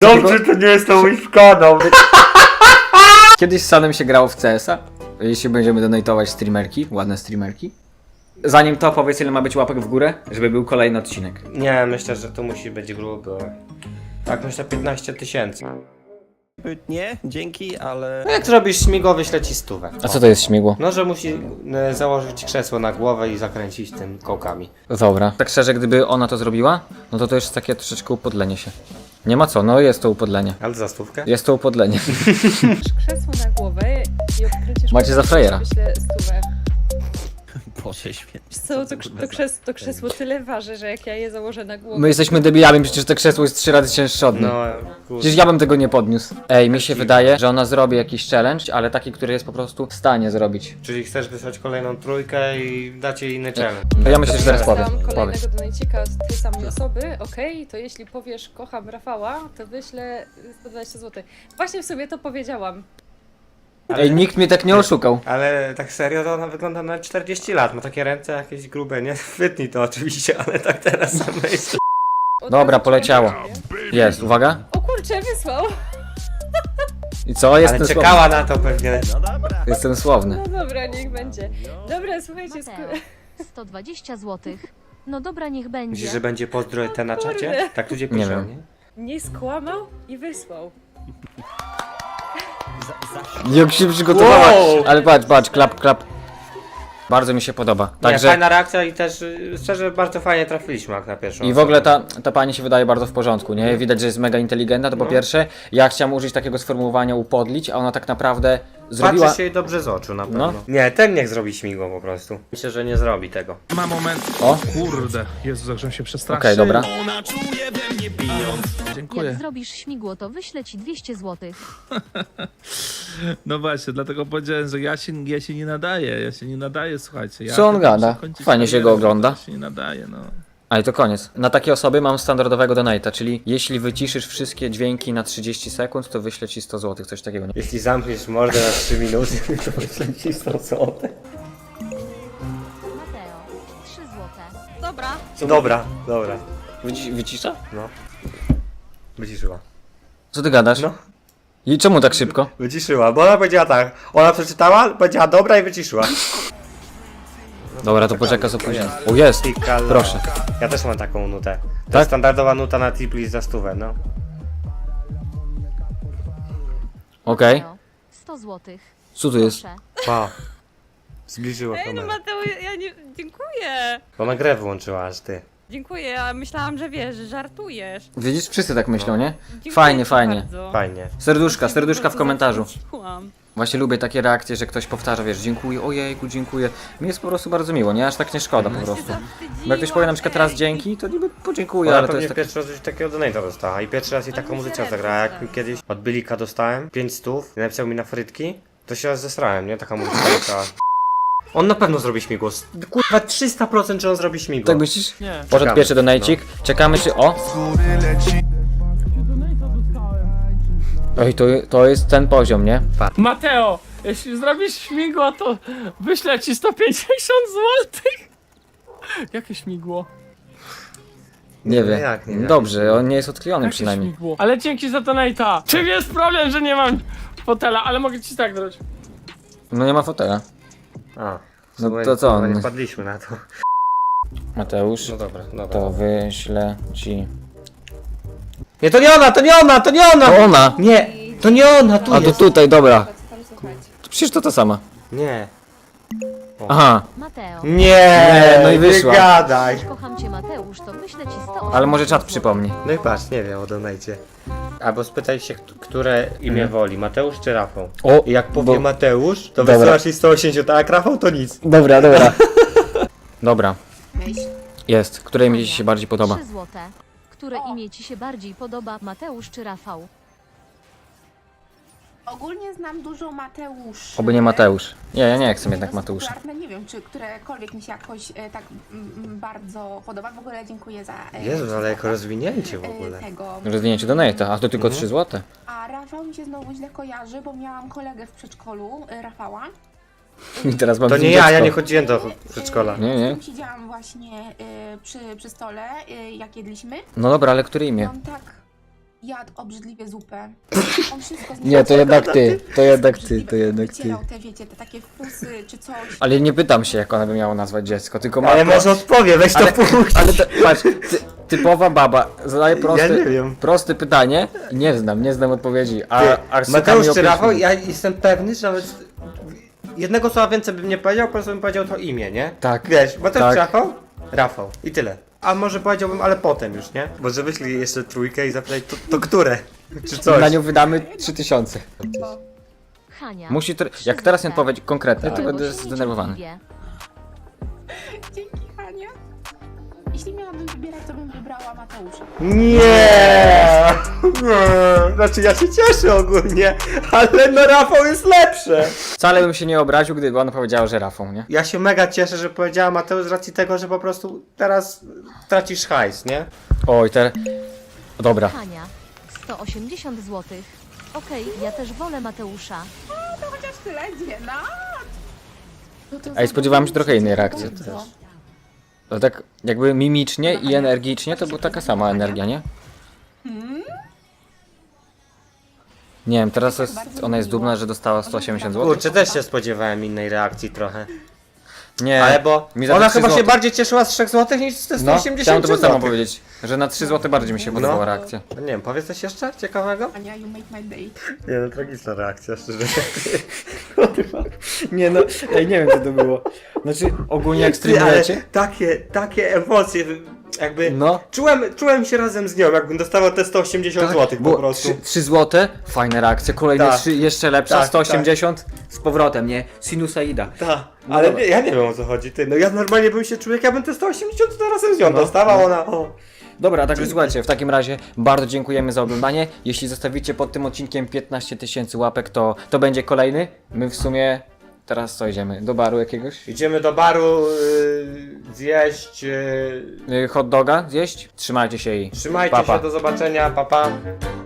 Dobrze, to nie jest to mój kanał. Kiedyś z Sanem się grało w CS-a. Jeśli będziemy donatować streamerki, ładne streamerki. Zanim to, powiedz ile ma być łapek w górę, żeby był kolejny odcinek. Nie, myślę, że to musi być grubo. Tak, myślę 15 tysięcy. Nie, dzięki, ale... No jak zrobisz śmigło, wyślę ci stówę. A co to jest śmigło? No, że musi e, założyć krzesło na głowę i zakręcić tym kołkami. Dobra. Tak szczerze, gdyby ona to zrobiła, no to to jest takie troszeczkę upodlenie się. Nie ma co, no jest to upodlenie. Ale za stówkę? Jest to upodlenie. krzesło na głowę i odkryciesz... Macie za frajera. Myślę. Boże święty. Co, to, to, krzes, to krzesło tyle waży, że jak ja je założę na głowę... My jesteśmy debilami, przecież to krzesło jest trzy razy cięższe od mnie. No, kurde. Przecież ja bym tego nie podniósł. Ej, mi się wydaje, że ona zrobi jakiś challenge, ale taki, który jest po prostu w stanie zrobić. Czyli chcesz wysłać kolejną trójkę i dacie inny challenge. To ja myślę, że zaraz powiem. Dostałam Powiedz. kolejnego donajcika od tej samej osoby, okej, to jeśli powiesz kocham Rafała, to wyślę 120 zł. Właśnie w sobie to powiedziałam. Ej, nikt mnie tak nie oszukał. Ale tak serio, to ona wygląda na 40 lat. Ma takie ręce jakieś grube, nie? Wytnij to oczywiście, ale tak teraz sam myślę. Od Dobra, poleciało. Jest, uwaga. O kurczę, wysłał! I co? Jestem Ale słowny. czekała na to pewnie. No dobra. Jestem słowny. No dobra, niech będzie. Dobra, słuchajcie, sku... Mateo, 120 zł. No dobra, niech będzie. Myślisz, że będzie pozdro ten na czacie? Tak ludzie Nie piszą, wiem. nie? nie skłamał i wysłał. Jak się przygotowała. Wow. Ale patrz, patrz, klap, klap. Bardzo mi się podoba. Nie, Także. fajna reakcja i też y, szczerze bardzo fajnie trafiliśmy jak na pierwszą I w ogóle ta, ta pani się wydaje bardzo w porządku, nie? Widać, że jest mega inteligentna, to po No. pierwsze. Ja chciałem użyć takiego sformułowania upodlić, a ona tak naprawdę zrobiła. Patrzy się jej dobrze z oczu na pewno. No. Nie, ten niech zrobi śmigło po prostu. Myślę, że nie zrobi tego. Ma moment. O, Kurde. Jezu, jak żem się przestraszył. okej, dobra. Dziękuję. Jak zrobisz śmigło, to wyślę ci 200 zł. No właśnie, dlatego powiedziałem, że ja się, ja się nie nadaję. Ja się nie nadaję, słuchajcie. Ja Co on gada? Fajnie się go ogląda. Ja się nie nadaje, no. A i to koniec. Na takie osoby mam standardowego donate'a, czyli jeśli wyciszysz wszystkie dźwięki na 30 sekund, to wyślę ci 100 zł, coś takiego. Nie? Jeśli zamkniesz mordę na 3 minuty, to wyślę ci 100 zł. Mateo, 3 zł. Dobra. Dobra, dobra. Wyci- wycisza? No. Wyciszyła. Co ty gadasz? No. I czemu tak szybko? Wyciszyła, bo ona powiedziała tak. Ona przeczytała, powiedziała dobra i wyciszyła. Dobra, to poczeka z opóźnieniem. O, jest! Pikala. Proszę. Ja też mam taką nutę. To Tak? jest standardowa nuta na Tiplis za stówę, no. Okej. Mateo, 100 zł. Co tu jest? Proszę. Pa. Zbliżyła Ej, no kamerę. Mateo, ja nie... Dziękuję. Bo na grę wyłączyła aż ty. Dziękuję, ja myślałam, że wiesz, że żartujesz. Widzisz, wszyscy tak myślą, nie? Dziękuję Fajnie, ci fajnie. Bardzo. Fajnie. Serduszka, serduszka w Bardzo komentarzu. zawróciłam. Właśnie lubię takie reakcje, że ktoś powtarza, wiesz, dziękuję, ojejku, dziękuję. Mi jest po prostu bardzo miło, nie? Aż tak nie szkoda po prostu. Bo jak ktoś powie na przykład teraz dzięki, to niby podziękuję, Ona ale to pewnie jest tak... pierwszy raz już takiego donate'a dostała i pierwszy raz jej taką muzykę zagrała. Jak kiedyś od Bylika dostałem 5 stów i napisał mi na frytki, to się aż zesrałem, nie? Taka muzyka leciała. On na pewno zrobi śmigło. Kurwa 300% że on zrobi śmigło. Tak myślisz? Nie. Poszedł Czekamy. pierwszy donajcik. Czekamy czy... O! Oj, to, to jest ten poziom, nie? Mateo, jeśli zrobisz śmigło, to wyślę ci 150 zł. Jakie śmigło? Nie No wiem. jak nie, jak Dobrze, on nie jest odklejony Jakie przynajmniej. śmigło? Ale dzięki za donate'a. Czym jest problem, że nie mam fotela, ale mogę ci tak zrobić. No nie ma fotela. A. No to co? kurwa, Nie No, wpadliśmy na to. Mateusz, No dobra, dobra. to wyślę ci... Nie, to nie ona, to nie ona, to nie ona! To ona! Nie, to nie ona, tu A to jest. tutaj, dobra. Tam słuchajcie. To przecież to ta sama. Nie. Aha, Mateo, Nie, Nie, no i nie wyszła. gadaj. kocham cię Mateusz, to wyślę ci 100 ale może czat przypomni. No i patrz, nie wiem o donajcie. Albo spytaj się, kt- które imię woli, Mateusz czy Rafał? O, I jak powie bo- Mateusz, to Dobra. wysyłasz jej 180, a jak Rafał to nic. Dobra, dobra. Dobra. Jest. Które imię ci się bardziej podoba? 3 zł. Które imię ci się bardziej podoba, Mateusz czy Rafał? Ogólnie znam dużo Mateusz. Oby nie Mateusz. Nie, ja nie chcę jednak Mateusza. Nie wiem, czy którekolwiek mi się jakoś e, tak mm, bardzo podoba. W ogóle dziękuję za. E, Jezu, ale jako rozwinięcie w e, ogóle. Tego. Rozwinięcie donate'a, a to tylko Mhm. 3 złote. A Rafał mi się znowu źle kojarzy, bo miałam kolegę w przedszkolu, e, Rafała. I teraz mam To nie ja, ja nie chodziłem do przedszkola. Nie, nie. Z nim siedziałam właśnie e, przy, przy stole, e, jak jedliśmy. No dobra, ale które imię? On tak. Jadł obrzydliwie zupę. On wszystko Nie, to jednak ty, to jednak ty, to jednak ty. Wycierał te, wiecie, te takie fusy czy coś. Ale nie pytam się, jak ona by miała nazwać dziecko, tylko ma... Ale może odpowie, weź to Ale- puść. Ale to, patrz, ty, typowa baba zadaje proste, nie wiem. proste pytanie i nie znam, nie znam odpowiedzi, a Arsuka Mateusz mi czy Rafał, ja jestem pewny, że nawet jednego słowa więcej bym nie powiedział, po prostu bym powiedział to imię, nie? Tak. Wiesz, Mateusz Tak. czy Rafał? Rafał. I tyle. A może powiedziałbym, ale potem już, nie? Może wyślij jeszcze trójkę i zapytaj, to, to które? Czy coś? Na nią wydamy 3000. Hania. Musi, to, jak teraz nie odpowiedź konkretnie, to będę zdenerwowany. Dzięki. Jeśli miałabym wybierać, to bym wybrała Mateusza. Nie! Nie! Znaczy ja się cieszę ogólnie, ale no Rafał jest lepszy. Wcale bym się nie obraził, gdyby ona powiedziała, że Rafał, nie? Ja się mega cieszę, że powiedziała Mateusz z racji tego, że po prostu teraz tracisz hajs, nie? Oj, te... Dobra. Hania. 180 zł. Okej, ja też wolę Mateusza. To chociaż tyle, dziena. No to Ej, spodziewałem się trochę innej reakcji. Bardzo. To tak jakby mimicznie i energicznie to była taka sama energia, nie? Nie wiem, teraz jest, ona jest dumna, że dostała 180 zł. Kurczę, też się spodziewałem innej reakcji trochę. Nie, Ale bo mi za ona te 3 chyba się złote- bardziej cieszyła z 3 zł niż z te No, 180 chciałem to samo powiedzieć, że na 3 zł bardziej mi się podobała No. reakcja. Nie wiem, powiedz coś jeszcze ciekawego? Ania, you make my day. Nie no, tragiczna reakcja, szczerze. Nie no, ej, nie wiem co to było. Znaczy, ogólnie jak Ty, ale streamujecie... takie, takie emocje, jakby... No. Czułem, czułem się razem z nią, jakbym dostawał te 180 zł po prostu. 3, zł, fajne reakcje, kolejne Tak. 3, jeszcze lepsza, Tak, 180 z powrotem, nie? Sinusaida. Tak, No ale nie, ja nie wiem o co chodzi, ty. No ja normalnie bym się czuł, jak ja bym te 180 zł razem z nią No, dostawał, no. ona... O. Dobra, także słuchajcie, w takim razie bardzo dziękujemy za oglądanie. Jeśli zostawicie pod tym odcinkiem 15 tysięcy łapek, to, to będzie kolejny. My w sumie teraz co idziemy? Do baru jakiegoś? Idziemy do baru yy, zjeść... Yy, Hot doga zjeść? Trzymajcie się i trzymajcie się, do zobaczenia, papa. Pa.